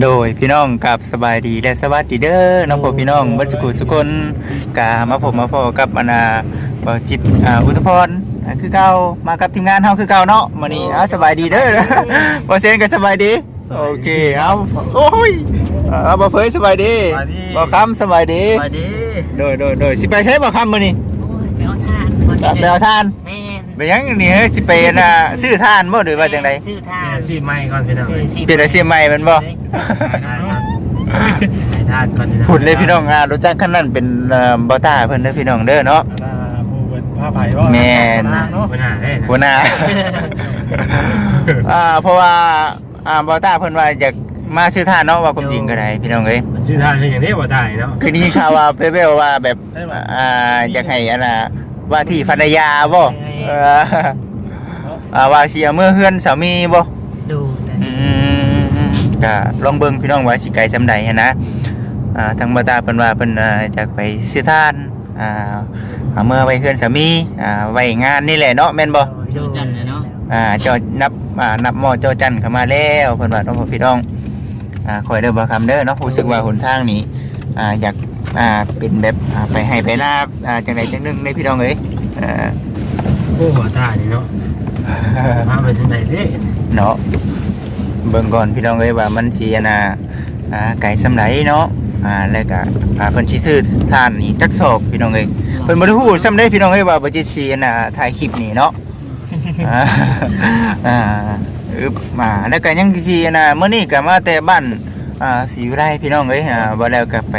โดยพี่น้องกับสบายดีและสวัสดีเด้อน้องพ่อพี่น้องบัดสุกุสุคนกามาผมมาพอกับอนาบาจิตอ่าอุทพรอ่าคือเก่ามากับทีมงานเฮาคือเก่าเนาะมื้อนี้เอาสบายดีเด้อบ่เซนก็สบายดี โอเคเอาโอ้ยเอาบ่เผยสบายดีสบายดีบ่คำสบายดีสวัสดีโดยโดยโดยสิไปใช้บ่คำมื้อนี้โอ้ยไปเอาทานบ่ไปเอาทานแม่ นไปยังนี่เฮ้ยสิไปน่ะซื้อทานบ่หรือว่าจังไดชื่อทาเปลี่ยนสีใหม่ก่อนพี่น้องชื่อสิเปลี่ยนอาชีพใหม่แมันบ่ ได้ครับให้ทานก่อนพี่น้องพูดเลยพี่น้องอ่ารถจักรคันนั้นเป็นเอ่อบอต้าเพิ่นเด้อพี่น้องเด้อเนาะหน้าผู้เป็นผ้าไผ่บ่แม่นหน้าเนาะปัญหาได้นะหัวหน้า อ่าเพราะว่าอ่าบอต้าเพิ่นว่าอยากมาซื้อทานเนาะว่าความจริงก็ได้พี่น้องเอ้ยชื่อทานเป็นอย่างนี้บ่ได้เนาะ คือนี่ข่าวว่าเปเปลว่าแบบอ่าอยากให้อันน่ะว่าที่ภรรยาบ่ เอออ่าว่าสิเอามื่อเฮือนสามีบ่ดูแต่อืมก็ลองเบิ่งพี่น้องว่าสิไกลซำใดหันนะอ่าทางบอต้าเพิ่นว่าเพิ่นอ่าอยากไปซื้อทานอ่าเอามื่อไว้เฮือนสามีอ่าไว้งานนี่แหละเนาะแม่นบ่ดูจันเลยเนาะอ่าจอนับอ่านับหม้อจอจันเข้ามาแล้วเพิ่นว่าน้องพ่อพี่น้องอ่าคอยเด้อบ่คำเด้อเนาะรู้สึกว่าหนทางนี้อ่าอยากอ่าเป็นแบบอ่าไปให้ไปลาบอ่าจังใดจังหนึงในพี่น้องเอ้ยอ่า โอ้หัวตานี่เนาะมาไปถึงไหนเด้เนาะเบิ่งก่อนพี่น้องเอ้ยว่ามันสิอันน่ะอ่าไก่สำไรเนาะอ่าแล้วก็อ่าเพิ่นสิซื้อทานนี่จักสอบพี่น้องเอ้ยเพิ่นบ่ได้ฮู้ซ้ำได้พี่น้องเอ้ยว่าบ่จิตสิอันน่ะถ่ายคลิปนี่เนาะอ่าอ่าอึบมาแล้วก็ยังสินะเมื่อนี้ก็มาแต่บ้านอ่าศรีวิไลพี่น้องเอ้ยอ่าบ่แล้วก็ไป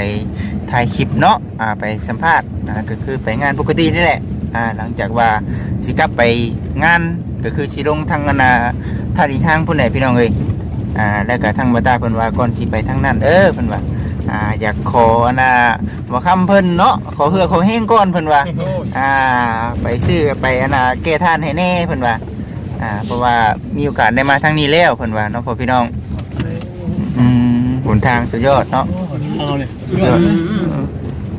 ถ่ายคลิปเนาะอ่าไปสัมภาษณ์อ่าก็คือไปงานปกตินี่แหละ อ่าหลังจากว่าสิกลับไปงานก็คือสิลงทางอนนาท่าอีทางพุ่นแหละพี่น้องเอ้ยอ่าแล้วก็ทางบ่ตาเพิ่นว่าก่อนสิไปทางนั้นเออเพิ่นว่าอ่าอยากขออันน่ะบ่คำเพิ่นเนาะขอเฮือขอแห้งก่อนเพิ่นว่าโอ้ยอ่าไปซื้อไปอันน่ะแก้ท่านให้แน่เพิ่นว่าอ่าเพราะว่ามีโอกาสได้มาทางนี้แล้วเพิ่นว่าเนาะพ่อพี่น้องอืมหนทางสุดยอดเนาะเอาเลยสุดยอด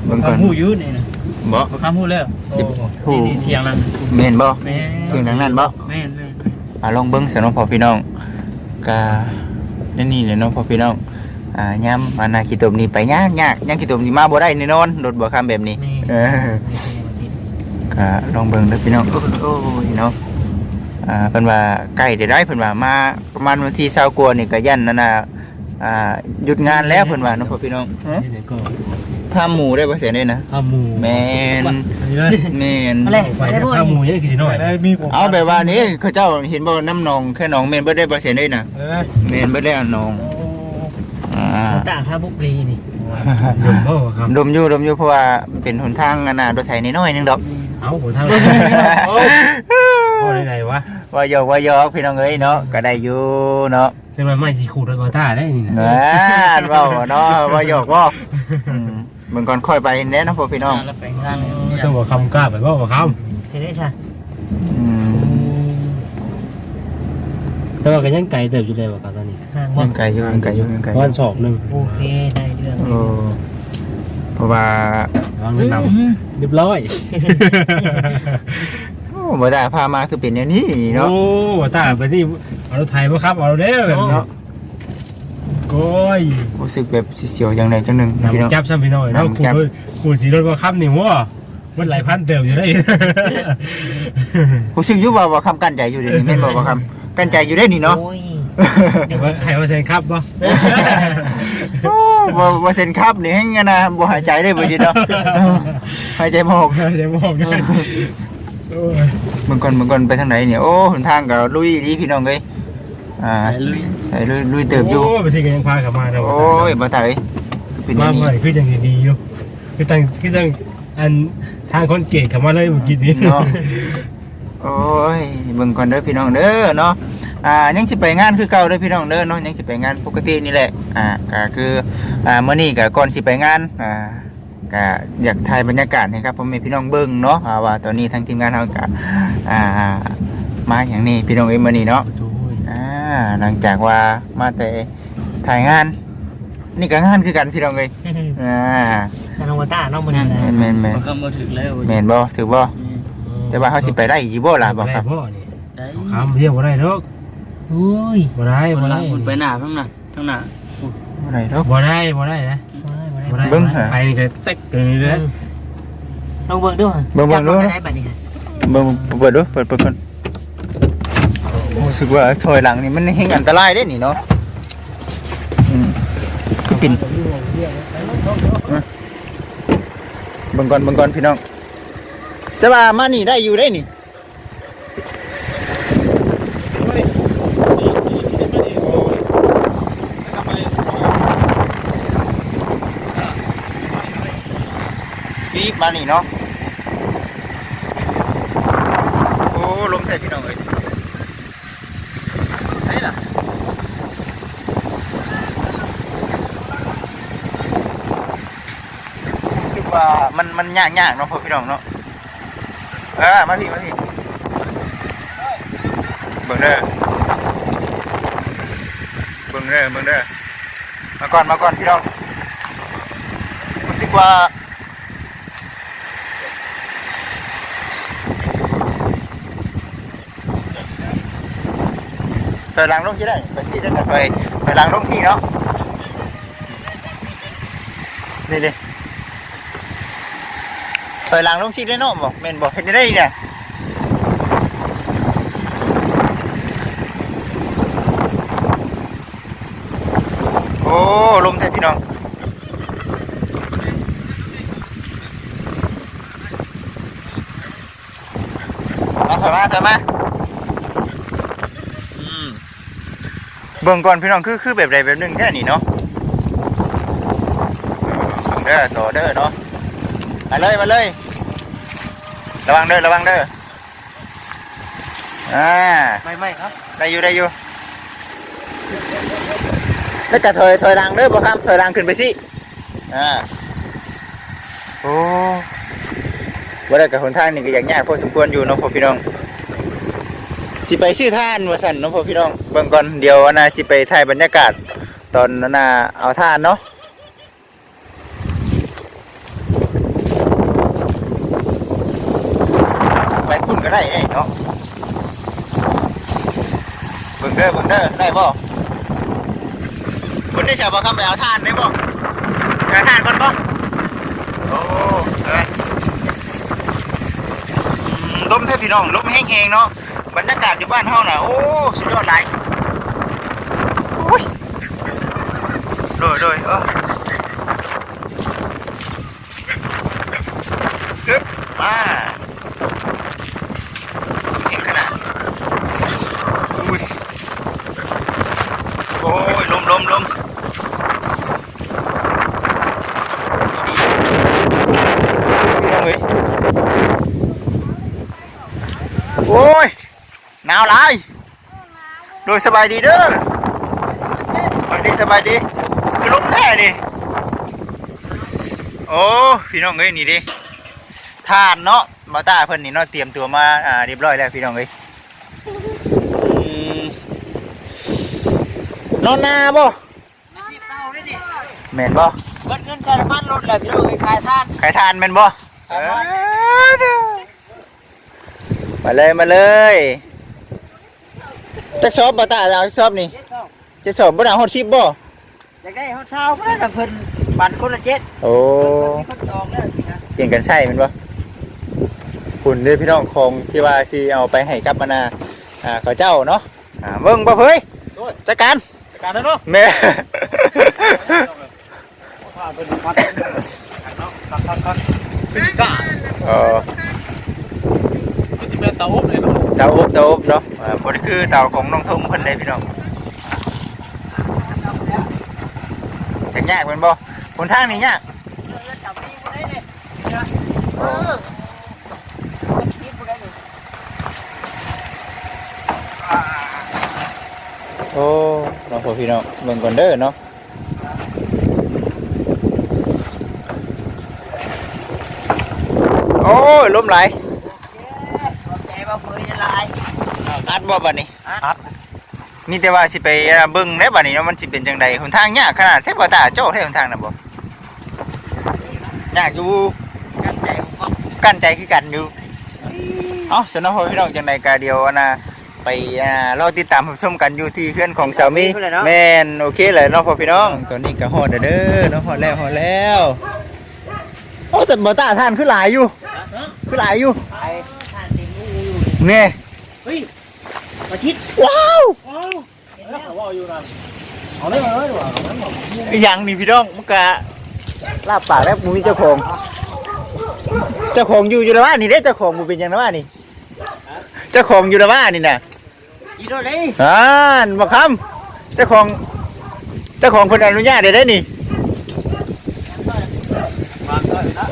เบิ่งก่อนหูอยูนี่นะ บ่ บ่คำหูแล้วสิบหูที่นี่เที่ยงนั้นแม่นบ่ แม่ถึงทางนั้นบ่แม่นแม่นอ่าลองเบิ่งซะเนาะพ่อพี่น้องก็นั่นนี่แหละเนาะพ่อพี่น้องอ่ายามอันน่ะขี้ตมนี่ไปยากยากยังขี้ตมนี่มาบ่ได้แน่นอนรถบ่ข้ามแบบนี้นี่เออก็ลองเบิ่งเด้อพี่น้องโอ้ยเนาะอ่าเพิ่นว่าใกล้ได้ได้เพิ่นว่ามาประมาณวันที่20กว่านี่ก็ยันนั่นน่ะอ่าหยุดงานแล้วเพิ่นว่าเนาะพ่อพี่น้องฮะที่ไหนก็ พาหมูได้บ่เสียได้นะข้าวหมูแม่นอันนี้เลยแม่นอะไรไปได้บ่ข้าวหมูยังกี่สิหน่อยได้มีผมเอาแบบว่านี้เขาเจ้าเห็นบ่น้ำหนองแค่หนองแม่นบ่ได้บ่เสียได้นะได้แม่นบ่ได้อันหนองอ่าต่างท่าบุกรีนี่ยมบ่ครับดมอยู่ดมอยู่เพราะว่าเป็นหนทางอันน่ะรถไถน้อยๆนึงดอกเอ้าผมทำโอ้พ่อไหนวะว่าหยอกว่าหยอกพี่น้องเอ้ยเนาะก็ได้อยู่เนาะใช่ไหมไม่สีขูดรถบ่ตาได้นี่นะอ่าเว้าเนาะว่าหยอกว่าอื มเบิ่งก่อนค่อยไปแน่เนาะพ่อพี่น้องแล้วไปงานต้องบอกคำกล้าไปบ่บอกคเฮ็ดได้ใช่อืมำแต่ว่าก็ยังไกลเติบอยู่เลยบ่ครับตอนนี้ห่างบ่ยังไกลอยู่ยังไกลอยู่ยังไกลอวันยู่สอบหนึ่งโอเคได้เรื่องโอ้เพราะว่า วางเงินนำเรียบร้อยโอ้บ่ได้พามาคือเป็นอย่างนี้เนาะโอ้บ่ตาไปที่เอารถไทยบ่ครับเอาเด้อเนาะ โก้ยรู้สึกแบบเสียวๆจังไดจังหนึงพี่น้อง นำจับซ้ำพี่น้อยเนาะนำจับ ขูดขูดสีรถบ่ครับนี่ว่ามันหลายพันเติบอยู่ได้ รู้สึกอยู่ว่าว่าคำกั้นใจอยู่เดี๋ยวนี้แม่นบ่ว่าคำกั้นใจอยู่ได้นี่เนาะ โอ้ยเดี๋ยวว่าให้ว่าเซ็นครับบ่โอ้บ่บ่เซ็นครับนี่แฮงอะนะบ่หายใจได้บ่จิเนาะหายใจบ่ออกเดี๋ยวบอกกันโอ้ยเบิ่งก่อนเบิ่งก่อนไปทางไหนเนี่ยโอ้หนทางก็ลุยดีพี่น้องเอ้ย อ่า ใส่ลุยใส่ลุยลุยเติบอยู่ โอ้ยไปสิกันยังพาเข้ามาเนาะโอ้ยบ่ตายคือเป็นอมาย่างเมื่อนี้คือยังดีอยู่คือตั้งคือตั้งอันทางคนเกตเข้ามาเลยเมื่อกี้นี้เนาะโอ้ยเบิ่งก่อนเด้อพี่น้องเด้อเนาะอ่ายังสิไปงานคือเก่าเด้อพี่น้องเด้อเนาะยังสิไปงานปกตินี่แหละอ่าก็คืออ่ามื้อนี้ก็ก่อนสิไปงานอ่าก็อยากถ่ายบรรยากาศให้ครับพ่อแม่พี่น้องเบิ่งเนาะอ่าว่าตอนนี้ทางทีมงานเฮาก็อ่ามาอย่างนี้พี่น้องเอ้ยมื้อนี้เนาะอ่า หลังจากว่ามาแต่ถ่ายงาน นี่ก็งานคือกันพี่น้องเลยอ่านั่นองตาน้องมันนั่นแมนแมนบ่คำบ่ถึกแล้วแมนบ่ถือบ่แต่ว่าเขาสิไปได้อีกบ่ล่ะบ่ครับบ่นี่ได้คำเรียกบ่ได้ดอกโอ้ยบ่ได้คนบ่ละได้คนไปหน้าทั้งหน้าทั้งหน้าบ่ได้ดอกบ่ได้บ่ได้นะบ่ได้เบิ่งหาไปนี่ก็เต็กกันนี่เลยลองเบิ่งดูค่ะเบิ่งเบิ่งดูจับรถได้บัดนี้ค่ะเบิ่งเปิดดูเปิดเปิดก่อน รู้สึกว่าถอยหลังนี่มันเฮงอันตรายเด้นี่เนาะอืมคือปิ่นบิ่งกอนบิ่งกอนพี่น้อง จะว่ามานี่ได้อยู่ได้นี่ปีบมานี่เนาะ โอ้ลมใส่พี่น้องเอ้ยไหนล่ะคือ ว่ามันมันยากยากๆเนาะพ่อพี่น้องเนาะเออมาพี่มาพี่เบิ่งเด้อเบิ่งเด้อเบิ่งเด้อมาก่อนมาก่อนพี่น้องรู้สึกว่าถอยหลังลงสิได้ไปสิได้ก็ถอยถอยหลังลงสิเนาะนี่ดิ ถอยหลังลงสิได้เนาะบอกแม่นบอกเห็นได้เนี่ยโอ้ลมแท้พี่น้องมาถอยมาถอยมาอืมเบิ่งก่อนพี่น้องคือคือแบบใดแบบหนึ่งแค่นี้เนาะเบิ่งเด้อต่อเด้อเนาะ มาเลยมาเลย ระวังเด้อระวังเด้ออ่าไม่ไม่ครับได้อยู่ได้อยู่แล้วก็ถอยถอยหลังเด้อบ่ครับถอยหลังขึ้นไปสิอ่าโอ้ว่าได้กับหนทางนี่ก็อย่างยากพอสมควรอยู่เนาะพ่อพี่น้องสิไปชื่อท่านว่าสันเนาะพ่อพี่น้องเบิ่งก่อนเดี๋ยวอันนาสิไปถ่ายบรรยากาศ ตอนนั้นนาเอาท่านเนาะไปพุ่นก็ได้เอ้ยเนาะเบิ่งเด้อเบิ่งเด้อได้บ่คุณได้ชาวบ้านคำไปเอาท่านได้บ่เอาท่านก่อนบ่โอ้เอ้ยอืมลมแท้พี่น้องลมแห้งๆเนาะบรรยากาศอยู่บ้านเฮาน่ะโอ้สุดยอดหลายโอ้ยโดยโดยเออฮึบมาเห็นขนาดอุ้ยโอ้ยลมลมลมดีๆเฮ้ยโอ้ย หนาวหลาย โดยสบายดีเด้อสบายดีสบายดี คือลมแท้ดิโอ้พี่น้องเอ้ยนี่ดิทานเนาะมาตาเพิ่นนี่เนาะเตรียมตัวมาอ่าเรียบร้อยแล้วพี่น้องเอ้ยอืมนอนนาบ่ไม่สิเต้าได้ดิแม่นบ่เบิดเงินใช้น้ำมันรถแล้วพี่น้องเอ้ยขายทานใครทานแม่นบ่เออมาเลยมาเลย จักชอบบ่ตาเอาจักชอบนี่เจ็ดสองจะสอบบ่ได้ฮอด10บ่อยากได้เฮาเช้าเพิ่นน่ะเพิ่นบัตรคนละเจ็ดโอ้ เพิ่นมีคนจองแล้วสินะเปลี่ยนกันใช่มันปะคุณเด้อพี่น้องของที่ว่าสิเอาไปให้กับมานาอ่าเขาเจ้าเนาะอ่าเบิ่งบ่เผยจัดการจัดการแล้วเนาะแม่พาเป็นพัดเนาะพัดพัดพัดเป็นกาเออมันจะเป็นเตาอบเลย เตาอบเตาอบเนาะบ่ได้คือเตาของน้องทุ่งเพิ่นเลยพี่น้องจักยากแม่นบ่หนทางนี่ยากจับนี่บ่ได้เลยเออนี่บ่ได้เลยโอ้น้องพ่อพี่น้องเบิ่งก่อนเด้อเนาะโอ้ยลมไหล อัดบ่บัดนี้อัดมีแต่ว่าสิไปอ่าเบิ่งได้บัดนี้เนาะมันสิเป็นจังไดหนทางยากขนาดเทพตาโจ้เทหนทางน่ะบ่ยากอยู่กันใจผมก็กั้นใจคือกันอยู่เอ้าสนองพ่อพี่น้องจังไดก็เดียวอันน่ะไปอ่ารอติดตามรับชมกันอยู่ที่เพื่อนของสามีแม่นโอเคเลยเนาะพ่อพี่น้องตอนนี้ก็ฮอดแล้วเด้อเนาะฮอดแล้วฮอดแล้วโอ้แต่บ่ตาท่านคือหลายอยู่คือหลายอยู่ไอ้ท่านติ มูอยู่นี่เฮ้ยมาชิดว้าวเขาว่าอยู่นั่นเอาเลยเอาเลยดีกว่าเอาเลยอีหยังนี่พี่น้องมันกะลาบปากแล้วบ่มีเจ้าของ เจ้าของอยู่อยู่แล้วว่านี่เด้เจ้าของบ่เป็นหยังนะว่านี่ เจ้าของอยู่แล้วว่านี่น่ะกินอะไรอ่านบอกคำเจ้าของเจ้าของคนอนุญาตได้ได้นี่วางเลยนะ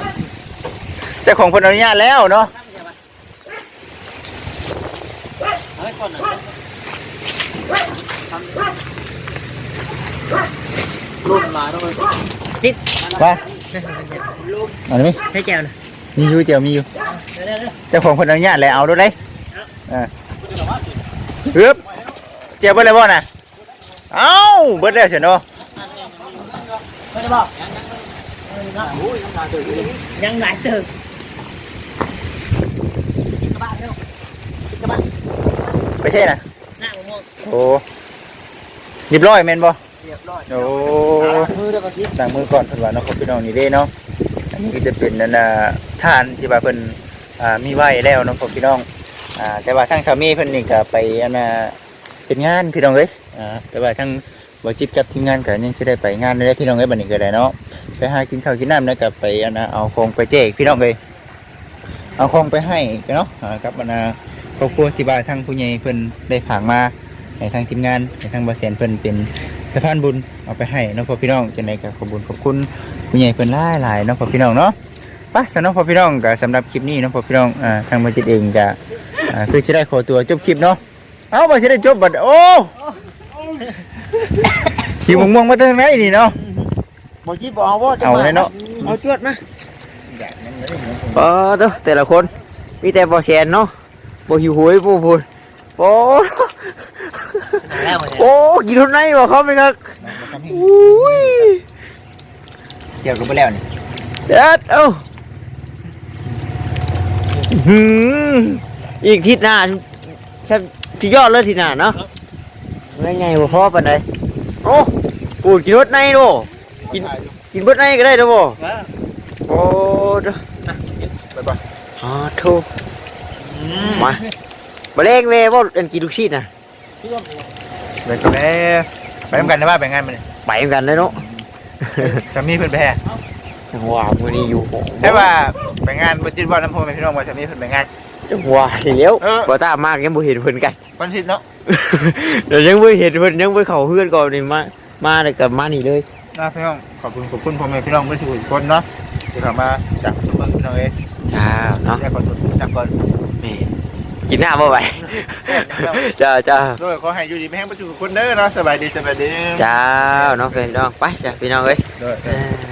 เจ้าของคนอนุญาตแล้วเนาะ เอาให้ ก่อนนะรุ่นหลายต้องไปไปเอาไหมใช่แก้วนะมีอยู่เจียวมีอยู่เดี๋ยวเดี๋ยวเดี๋ยวเจ้าของคนอนุญาตเลยเอาด้วยเลยอ่าเฮ้ยเจียวเบิดเลยบ่น่ะเอ้าเบิดแล้วเสียเนาะไม่ได้บอกโอ้ยน้ำตาเกิดอยู่ยังหลายตึกกินกระบะเร็วกินกระบะ ไปใช่น่ะหน้าผมมองโอ้เรียบร้อยแม่นบ่เรียบร้อยโอ้มือเดียวกันทิศต่างมือก่อนเพิ่นว่าเนาะพี่น้องนี่เด้เนาะอันนี้ก็จะเป็นนั่นน่ะทานที่ว่าเพิ่นอ่ามีไว้แล้วเนาะพี่น้องอ่าแต่ว่าทางสามีเพิ่นนี่ก็ไปอันน่ะเป็นงานพี่น้องเอ้ยอ่าแต่ว่าทางบ่จิตกับทีมงานก็ยังสิได้ไปงานได้พี่น้องเอ้ยบัดนี้ก็ได้เนาะไปหากินข้าวกินน้ำแล้วก็ไปอันน่ะเอาของไปแจกพี่น้องเอ้ยเอาของไปให้กันเนาะอ่ากับอันน่ะค รอบครัวที่บ้านทางผู้ใหญ่เพิ่นได้ฝากมาให้ทางทีมงานให้ทางบ่แสนเพิ่นเป็นสะพานบุญเอาไปให้เนาะพ่อพี่น้องจังไดก็ขอบคุญขอบคุณผู้ใหญ่เพิ่นหลายๆเนาะพ่อพี่น้องเนาะไปสำหรับพ่อพี่น้องก็สำหรับคลิปนี้เนาะพ่อพี่น้องอ่าทางบ่จิตเองก็อ่าคือจะได้ขอตัวจบคลิปเนาะเอ้าบ่สิได้จบบัดโอ้หิวม่วงๆมาทางไหนนี่เนาะบอกจีบอกว่าจะเอามาเลยเนาะ เอาจวดนะ เออเด้อแต่ละคนมีแต่บอแสนเนาะ บอหิวโหยปูพูนโอ้โอ้กินทุนไหนบอกเขาไหมครับอุ้ยเกี่ยวกับไปแล้วนี่เด็ดเอ้าหืมอีกทิศหน้าใช่ที่ยอดเลยทิศหน้าเนาะไม่ไงบ่พอปานใดโอ้ปูดกินรถในโดกินกินเบดในก็ได้เด้อบ่โอ้เด้อไปบ่อ๋อถูก มาบะเล่งเลยว่าเป็นกี่ลูกชีดนะไปกันแล้วไปทำกันนะว่าไปงานมันไปเหมือนกันเลยเนาะสามีเพิ่นไปแห่จังหวะมือนี้อยู่โหแต่ว่าไปงานบ่จิตบ่ลำโพงแม่พี่น้องว่าสามีเพิ่นไปงานจังหวะเลี้ยวเออบ่ตามมากยังบ่เห็นเพิ่นกันวันอาทิตย์เนาะเดี๋ยวยังบ่เห็นเพิ่นยังบ่เข้าเฮือนก่อนนี่มามาแล้วก็มานี่เลยนะพี่น้องขอบคุณขอบคุณพ่อแม่พี่น้องทุกคนเนาะที่เข้ามาจากทุกเมืองพี่น้องเอ้ยจ้าเนาะได้ขอตัวจากก่อน แม่กินหน้าบ่ไหวจ้าจ้าโดยขอให้อยู่ดีไม่แห้งประจุทุกคนเด้อเนาะสบายดีสบายดีจ้าเนาะพี่น้องไปจ้าพี่น้องเอ้ยโดยเออ